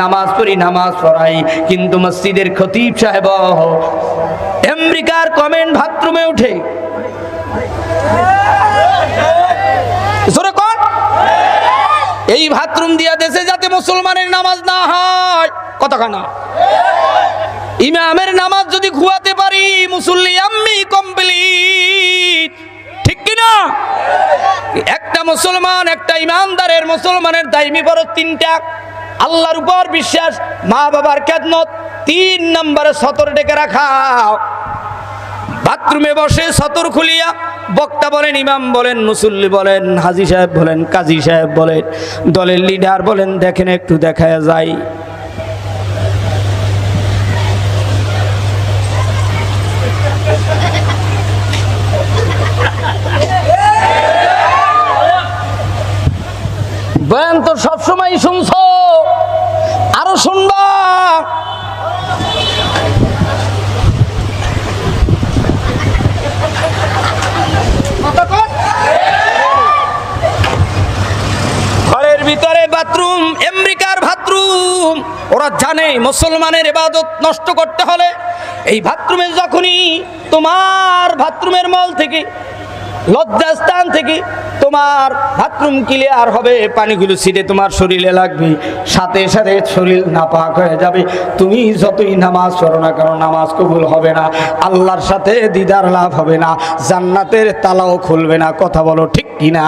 নামাজ পড়ি, নামাজ পড়াই। কিন্তু মসজিদের খতিব সাহেব, আমেরিকার কমেন্ট বাথরুমে উঠে। এই বাথরুম দিয়া দেশে যাতে মুসলমানের নামাজ না হয় কতখানা ইমামের নামাজ যদি ঘুয়াতে পারি, মুসল্লি আমি কমপ্লিট ঠিক কিনা একটা মুসলমান, একটা ইমানদারের মুসলমানের দাইমি বড় তিনটা। আল্লাহর উপর বিশ্বাস, মা বাবার খেদমত, তিন নম্বরে সতর ডেকে রাখা বাথরুমে বসে সতর খুলিয়া বক্তা বলেন, ইমাম বলেন, মুসল্লি বলেন, হাজি সাহেব বলেন, কাজী সাহেব বলেন, দলের লিডার বলেন, দেখেন একটু দেখা যায় বয়ান তো সবসময় শুনছো? শুনবা ঘরের ভিতরে বাথরুম, আমেরিকার বাথরুম। ওরা জানে মুসলমানের ইবাদত নষ্ট করতে হলে এই বাথরুমে যখনই তোমার বাথরুমের মল থেকে লজ্জাস্থান থেকে তোমার বাথরুম ক্লিয়ার হবে, পানিগুলো ছিটে তোমার শরীরে লাগবে। সাথে সাথে শরীর নাপাক হয়ে যাবে। তুমি যতই নামাজ পড়ো না কারণ নামাজ কবুল হবে না। আল্লাহর সাথে দিদার লাভ হবে না। জান্নাতের তালাও খুলবে না। কথা বলো ঠিক কিনা?